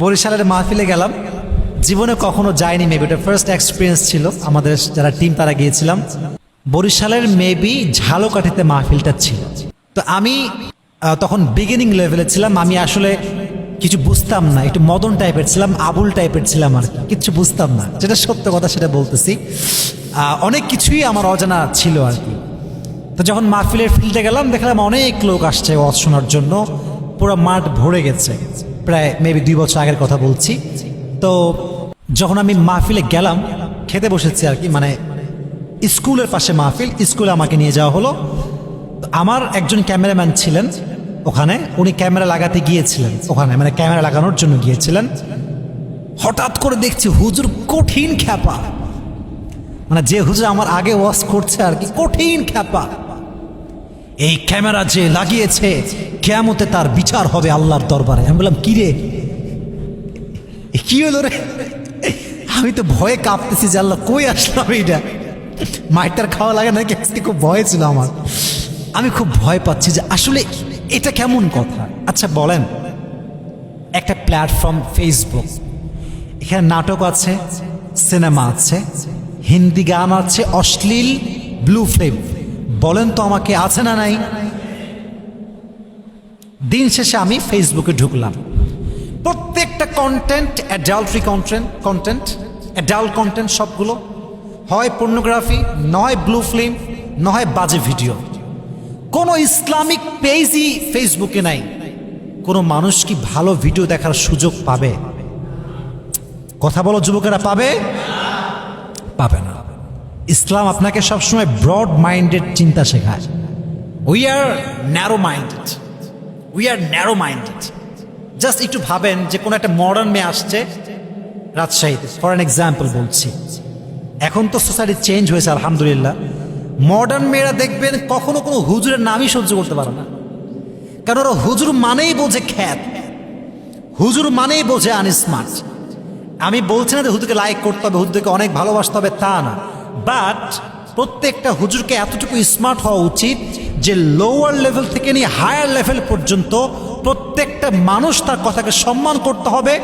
বরিশালের মাহফিলে গেলাম। জীবনে কখনো যায়নি মেবি এটা ফার্স্ট এক্সপিরিয়েন্স ছিল আমাদের যারা টিম তারা গিয়েছিলাম। বরিশালের মেবি ঝালকাঠিতে মাহফিলটা ছিল। তো আমি তখন বিগিনিং লেভেলে ছিলাম। আমি আসলে কিছু বুঝতাম না, একটু মদন টাইপের ছিলাম, আবুল টাইপের ছিলাম আর কি। কিচ্ছু বুঝতাম না। যেটা সত্য কথা সেটা বলতেছি। অনেক কিছুই আমার অজানা ছিল আর কি। তো যখন মাহফিলের ফিল্ডে গেলাম, দেখলাম অনেক লোক আসছে ওয়াজ শোনার জন্য। পুরো মাঠ ভরে গেছে। প্রায় মেবি দুই বছর আগের কথা বলছি। তো যখন আমি মাহফিলে গেলাম, খেতে বসেছি আর কি মানে স্কুলের পাশে মাহফিল, স্কুলে আমাকে নিয়ে যাওয়া হলো। আমার একজন ক্যামেরাম্যান ছিলেন ওখানে, উনি ক্যামেরা লাগাতে গিয়েছিলেন ওখানে মানে ক্যামেরা লাগানোর জন্য গিয়েছিলেন। হঠাৎ করে দেখছি হুজুর কঠিন খ্যাপা। মানে যে হুজুর আমার আগে ওয়াশ করছে আর কি, কঠিন খ্যাপা। এই ক্যামেরা যে লাগিয়েছে কেমতে তার বিচার হবে আল্লাহর দরবারে। আমি বললাম, কি রে? কি হলো রে? আমি তো ভয়ে কাঁপতেছি যে আল্লাহ কই আসলাম এইটা? মাইটার খাওয়া লাগে নাকি? আজকে খুব ভয় ছিল আমার। আমি খুব ভয় পাচ্ছি যে আসলে এটা কেমন কথা? আচ্ছা বলেন। একটা প্ল্যাটফর্ম ফেসবুক এখানে নাটক আছে, সিনেমা আছে, হিন্দি গান আছে, অশ্লীল ব্লু ফিল্ম বলেন তো আমাকে আছে না নাই? দিন শেষে আমি ফেসবুকে ঢুকলাম। প্রত্যেকটা content adultery content content adult content সবগুলো হয় পর্নোগ্রাফি নয় ব্লু ফিল্ম নয় বাজে ভিডিও কোনো ইসলামিক পেজই ফেসবুকে নাই। কোনো মানুষ কি ভালো ভিডিও দেখার সুযোগ পাবে? কথা বলো, যুবকেরা, পাবে? পাবে না। ইসলাম আপনাকে সবসময় ব্রড মাইন্ডেড চিন্তা শেখায়। We are narrow minded we are narrow minded just একটু ভাবেন যে কোনো একটা মডার্ন মেয়ে আসছে রাজশাহীতে। ফর অ্যান এক্সাম্পল বলছি। এখন তো সোসাইটি চেঞ্জ হয়েছে, আলহামদুলিল্লাহ। মডার্ন মেয়েরা দেখবেন কখনো কোনো হুজুরের নামই সহ্য করতে পারে না। কারণ ওরা হুজুর মানেই বোঝে খ্যাত। হুজুর মানেই বোঝে আনস্মার্ট আমি বলছি না যে হুজুরকে লাইক করতে হবে হুজুরকে অনেক ভালোবাসতে হবে, তা না। বাট প্রত্যেকটা হুজুরকে এতটুকু স্মার্ট হওয়া উচিত যে লোয়ার লেভেল থেকে নিয়ে হায়ার লেভেল পর্যন্ত প্রত্যেকটা মানুষ তার কথাকে সম্মান করতে হবে,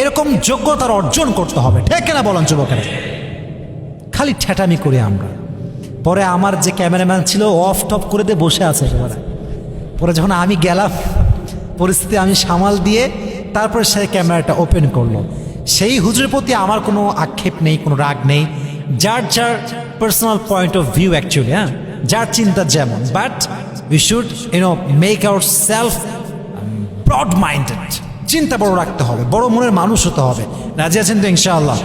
এরকম যোগ্যতার অর্জন করতে হবে। ঠিক না বলেন যুবকেরা? খালি ঠেটামি করি আমরা। পরে আমার যে ক্যামেরাম্যান ছিল অফ টপ করে দিয়ে বসে আছে পরে যখন আমি গেলাম, পরিস্থিতি আমি সামাল দিয়ে তারপরে সে ক্যামেরাটা ওপেন করল। সেই হুজুরের প্রতি আমার কোনো আক্ষেপ নেই, কোনো রাগ নেই। যার যার personal point of view actually হ্যাঁ? যার চিন্তা যেমন but we should you know make our self broad minded চিন্তা বড় রাখতে হবে, বড় মনের মানুষ হতে হবে। রাজি আছেন তো ইনশাআল্লাহ?